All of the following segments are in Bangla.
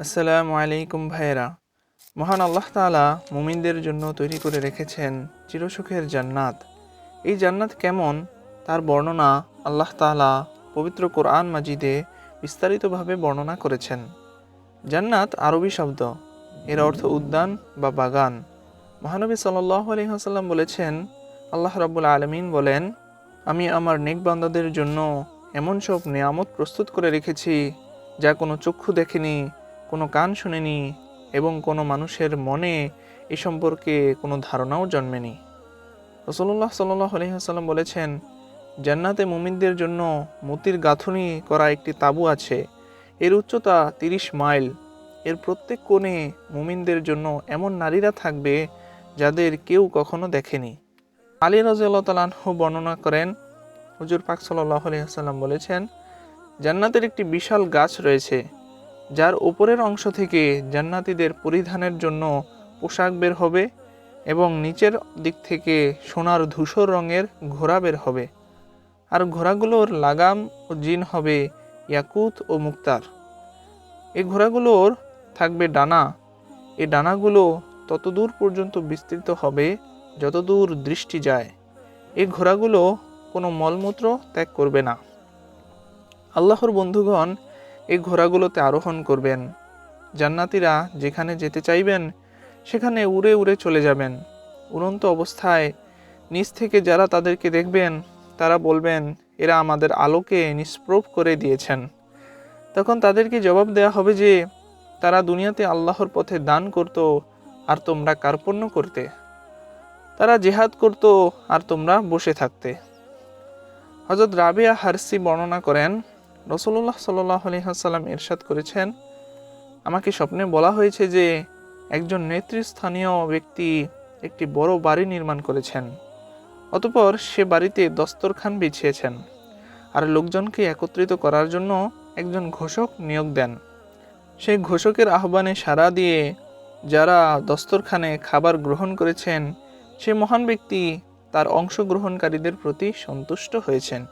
আসসালামু আলাইকুম ভাইয়েরা। মহান আল্লাহ তাআলা মুমিনদের জন্য তৈরি করে রেখেছেন চিরসুখের জান্নাত। এই জান্নাত কেমন? তার বর্ণনা আল্লাহ তাআলা পবিত্র কোরআন মাজিদে বিস্তারিতভাবে বর্ণনা করেছেন। জান্নাত আরবি শব্দ। এর অর্থ উদ্যান বা বাগান। মহানবী সাল্লাল্লাহু আলাইহি ওয়াসাল্লাম বলেছেন, আল্লাহ রাব্বুল আলামিন বলেন, আমি আমার নেক বান্দাদের জন্য এমন সব নিয়ামত প্রস্তুত করে রেখেছি যা কোনো চক্ষু দেখেনি কোনো গান শুনেনি এবং কোনো মানুষের মনে এ সম্পর্কে কোনো ধারণাও জন্মেনি। রসল্লাহ সাল্লাহ আলহিহাসাল্লাম বলেছেন, জান্নাতে মুমিনদের জন্য মতির গাঁথুনি করা একটি তাঁবু আছে। এর উচ্চতা তিরিশ মাইল। এর প্রত্যেক কোণে মুমিনদের জন্য এমন নারীরা থাকবে যাদের কেউ কখনো দেখেনি। আলী রাজিয়াল্লাহ বর্ণনা করেন, হুজুর পাক সাল্লাহ আলহিহাসাল্লাম বলেছেন, জান্নাতের একটি বিশাল গাছ রয়েছে। যার উপরের অংশ থেকে জান্নাতীদের পরিধানের জন্য পোশাক বের হবে এবং নিচের দিক থেকে সোনার ধূসর রঙের ঘোড়া বের হবে। আর ঘোড়াগুলোর লাগাম ও জিন হবে ইয়াকুত ও মুক্তার। এই ঘোড়াগুলোর থাকবে ডানা। এই ডানাগুলো ততদূর পর্যন্ত বিস্তৃত হবে যতদূর দৃষ্টি যায়। এই ঘোড়াগুলো কোনো মলমূত্র ত্যাগ করবে না। আল্লাহর বন্ধুগণ এই ঘোড়াগুলোতে আরোহণ করবেন। জান্নাতিরা যেখানে যেতে চাইবেন, সেখানে উড়ে উড়ে চলে যাবেন। উড়ন্ত অবস্থায় নিচ থেকে যারা তাদেরকে দেখবেন, তারা বলবেন, এরা আমাদের আলোকে নিষ্প্রভ করে দিয়েছেন। তখন তাদেরকে জবাব দেওয়া হবে যে, তারা দুনিয়াতে আল্লাহর পথে দান করত আর তোমরা কার্পণ্য করতে। তারা জেহাদ করত আর তোমরা বসে থাকতে। হজরত রাবিয়া হারসি বর্ণনা করেন রসুল্লাহ সাল্লাহ আলহিহাসাল্লাম ইরশাদ করেছেন, আমাকে স্বপ্নে বলা হয়েছে যে একজন নেতৃস্থানীয় ব্যক্তি একটি বড় বাড়ি নির্মাণ করেছেন, অতপর সে বাড়িতে দস্তরখান বিছিয়েছেন আর লোকজনকে একত্রিত করার জন্য একজন ঘোষক নিয়োগ দেন। সেই ঘোষকের আহ্বানে সাড়া দিয়ে যারা দস্তরখানে খাবার গ্রহণ করেছেন, সে মহান ব্যক্তি তার অংশগ্রহণকারীদের প্রতি সন্তুষ্ট হয়েছেন।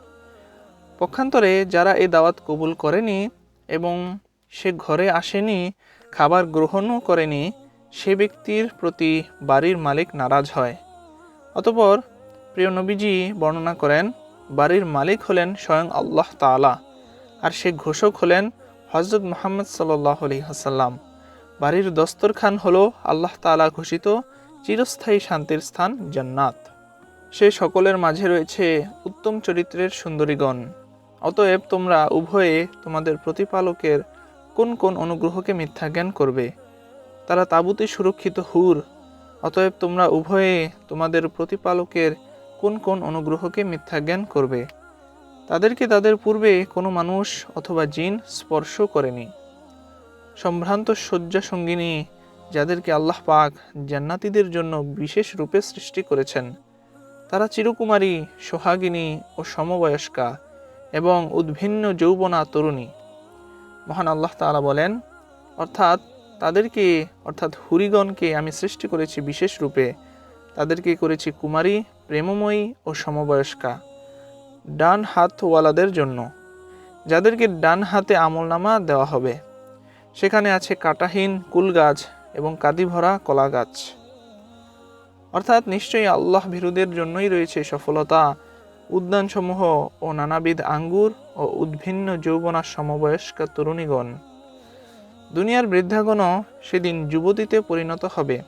পক্ষান্তরে যারা এই দাওয়াত কবুল করেনি এবং সে ঘরে আসেনি, খাবার গ্রহণও করেনি, সে ব্যক্তির প্রতি বাড়ির মালিক নারাজ হয়। অতপর প্রিয় নবীজি বর্ণনা করেন, বাড়ির মালিক হলেন স্বয়ং আল্লাহ তাআলা, আর সে ঘোষক হলেন হজরত মোহাম্মদ সাল্লাহ আলি হাসাল্লাম বাড়ির দস্তরখান হল আল্লাহ তাআলা ঘোষিত চিরস্থায়ী শান্তির স্থান জান্নাত। সে সকলের মাঝে রয়েছে উত্তম চরিত্রের সুন্দরীগণ। অতএব তোমরা উভয়ে তোমাদের প্রতিপালকের কোন কোন অনুগ্রহকে মিথ্যা জ্ঞান করবে? তারা তাবুতে সুরক্ষিত হুর। অতএব তোমরা উভয়ে তোমাদের প্রতিপালকের কোন কোন অনুগ্রহকে মিথ্যা জ্ঞান করবে? তাদেরকে তাদের পূর্বে কোনো মানুষ অথবা জিন স্পর্শ করেনি। সম্ভ্রান্ত শয্যা সঙ্গিনী যাদেরকে আল্লাহ পাক জান্নাতীদের জন্য বিশেষ রূপে সৃষ্টি করেছেন, তারা চিরকুমারী সোহাগিনী ও সমবয়স্কা। এবং উদ্ভিন্ন যৌবনা তরুণী। মহান আল্লাহ তাআলা বলেন, অর্থাৎ তাদেরকে, অর্থাৎ হুরিগণকে আমি সৃষ্টি করেছি বিশেষ রূপে। তাদেরকে করেছি কুমারী, প্রেমময়ী ও সমবয়স্কা, ডান হাতওয়ালাদের জন্য, যাদেরকে ডান হাতে আমলনামা দেওয়া হবে। সেখানে আছে কাটাহীন কুল গাছ এবং কাদি ভরা কলা গাছ অর্থাৎ নিশ্চয়ই আল্লাহ ভীরুদের জন্যই রয়েছে সফলতা উদ্যানসমূহ ও নানাবিধ আঙ্গুর ও উদ্ভিন্ন যৌবনা সমবয়স্ক তরুণীগণ। দুনিয়ার বৃদ্ধাগণও সেদিন যুবতীতে পরিণত হবে।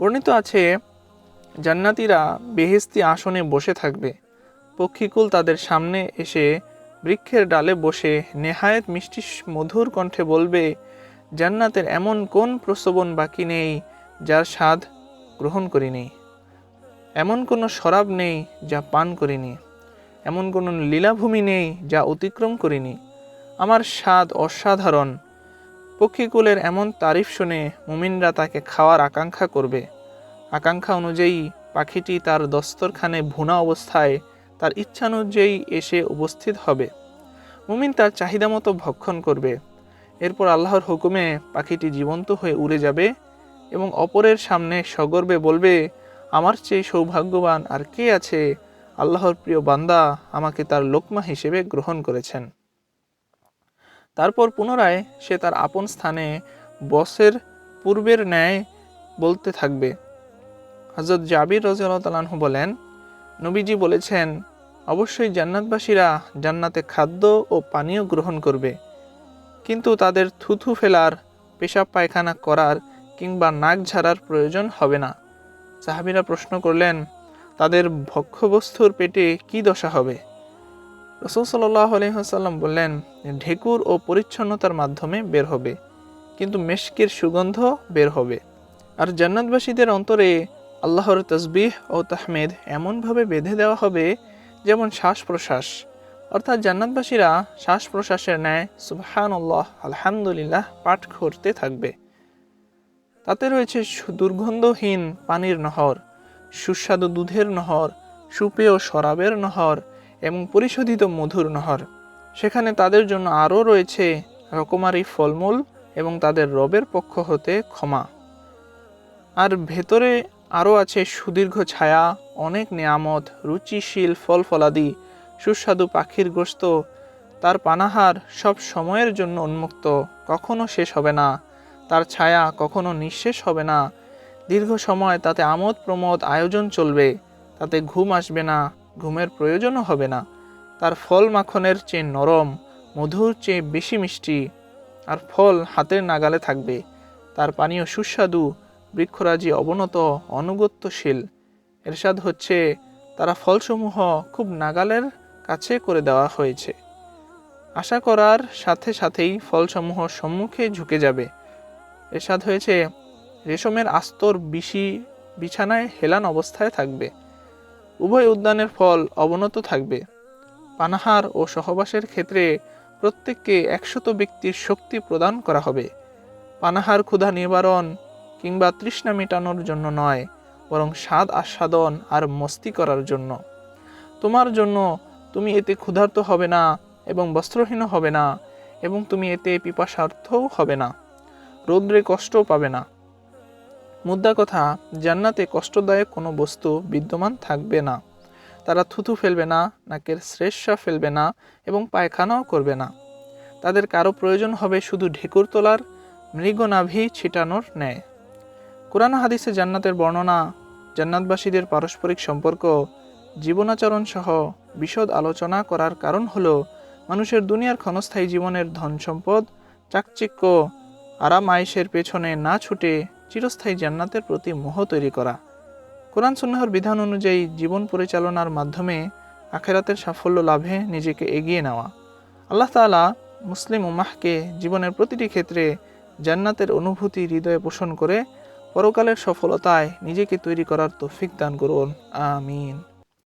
বর্ণিত আছে, জান্নাতীরা বেহেস্তি আসনে বসে থাকবে। পক্ষীকুল তাদের সামনে এসে বৃক্ষের ডালে বসে নেহায়েত মিষ্টি মধুর কণ্ঠে বলবে, জান্নাতের এমন কোন প্রসবন বাকি নেই যার স্বাদ গ্রহণ করিনি? এমন কোনো শরাব নেই যা পান করিনি। এমন কোনো লীলাভূমি নেই যা অতিক্রম করিনি। আমার স্বাদ অসাধারণ। পক্ষীকুলের এমন তারিফ শুনে মুমিনরা তাকে খাওয়ার আকাঙ্ক্ষা করবে। আকাঙ্ক্ষা অনুযায়ী পাখিটি তার দস্তরখানে ভুনা অবস্থায় তার ইচ্ছানুযায়ী এসে উপস্থিত হবে। মুমিন তার চাহিদা মতো ভক্ষণ করবে। এরপর আল্লাহর হুকুমে পাখিটি জীবন্ত হয়ে উড়ে যাবে এবং অপরের সামনে সগর্বে বলবে আমার চেয়ে সৌভাগ্যবান আর কে আছে? আল্লাহর প্রিয় বান্দা আমাকে তার লোকমা হিসেবে গ্রহণ করেছেন। তারপর পুনরায় সে তার আপন স্থানে বসের পূর্বের ন্যায় বলতে থাকবে। হজরত জাবির রাজু বলেন, নবীজি বলেছেন, অবশ্যই জান্নাতবাসীরা জান্নাতে খাদ্য ও পানীয় গ্রহণ করবে। কিন্তু তাদের থুথু ফেলার, পেশাব পায়খানা করার কিংবা নাক ঝাড়ার প্রয়োজন হবে না। সাহাবিরা প্রশ্ন করলেন, তাদের ভক্ষ্যবস্তুর পেটে কি দশা হবে? রসুল সাল্লাহ আলহিহাসাল্লাম বললেন, ঢেকুর ও পরিচ্ছন্নতার মাধ্যমে বের হবে, কিন্তু মেশকের সুগন্ধ বের হবে। আর জান্নাতবাসীদের অন্তরে আল্লাহর তসবিহ ও তাহমেদ এমনভাবে বেঁধে দেওয়া হবে, যেমন শ্বাস প্রশ্বাস অর্থাৎ জান্নাতবাসীরা শ্বাস প্রশ্বাসের ন্যায় সুবহানাল্লাহ, আলহামদুলিল্লাহ পাঠ করতে থাকবে। তাতে রয়েছে দুর্গন্ধহীন পানির নহর, সুস্বাদু দুধের নহর, সুপেয় শরাবের নহর এবং পরিশোধিত মধুর নহর। সেখানে তাদের জন্য আরও রয়েছে রকমারি ফলমূল এবং তাদের রবের পক্ষ হতে ক্ষমা। আর ভেতরে আরও আছে সুদীর্ঘ ছায়া, অনেক নেয়ামত, রুচিশীল ফল ফলাদি সুস্বাদু পাখির গোস্ত। তার পানাহার সব সময়ের জন্য উন্মুক্ত, কখনো শেষ হবে না। তার ছায়া কখনো নিঃশেষ হবে না। দীর্ঘ সময় তাতে আমোদ প্রমোদ আয়োজন চলবে, তাতে ঘুম আসবে না, ঘুমের প্রয়োজনও হবে না। তার ফল মাখনের চেয়ে নরম, মধুর চেয়ে বেশি মিষ্টি, আর ফল হাতের নাগালে থাকবে। তার পানীয় সুস্বাদু, বৃক্ষরাজি অবনত, অনুগত্যশীল। এরশাদ হচ্ছে, তারা ফলসমূহ খুব নাগালের কাছে করে দেওয়া হয়েছে। আশা করার সাথে সাথেই ফলসমূহ সম্মুখে ঝুঁকে যাবে। এরশাদ হয়েছে, রেশমের আস্তর বিশি, বিছানায় হেলান অবস্থায় থাকবে। উভয় উদ্যানের ফল অবনত থাকবে। পানাহার ও সহবাসের ক্ষেত্রে প্রত্যেককে একশত ব্যক্তির শক্তি প্রদান করা হবে। পানাহার, ক্ষুধা নিবারণ কিংবা তৃষ্ণা মেটানোর জন্য নয়, বরং স্বাদ আস্বাদন আর মস্তি করার জন্য। তোমার জন্য তুমি এতে ক্ষুধার্ত হবে না এবং বস্ত্রহীন হবে না এবং তুমি এতে পিপাসার্থও হবে না। রৌদ্রে কষ্টও পাবে না। মুদ্রা কথা, জান্নাতে কষ্টদায়ক কোনো বস্তু বিদ্যমান থাকবে না। তারা থুথু ফেলবে না, নাকের শ্রেষ্ঠা ফেলবে না এবং পায়খানাও করবে না। তাদের কারও প্রয়োজন হবে শুধু ঢেকুর তোলার, মৃগনাভি ছিটানোর ন্যায়। কোরআন হাদিসে জান্নাতের বর্ণনা, জান্নাতবাসীদের পারস্পরিক সম্পর্ক জীবনাচরণ সহ বিশদ আলোচনা করার কারণ হলো, মানুষের দুনিয়ার ক্ষণস্থায়ী জীবনের ধন সম্পদ চাকচিক্য আরাম আয়েসের পেছনে না ছুটে চিরস্থায়ী জান্নাতের প্রতি মোহ তৈরি করা। কোরআন সুন্নাহর বিধান অনুযায়ী জীবন পরিচালনার মাধ্যমে আখেরাতের সাফল্য লাভে নিজেকে এগিয়ে নেওয়া। আল্লাহ তাআলা মুসলিম উমাহকে জীবনের প্রতিটি ক্ষেত্রে জান্নাতের অনুভূতি হৃদয়ে পোষণ করে পরকালের সফলতায় নিজেকে তৈরি করার তৌফিক দান করুন। আমিন।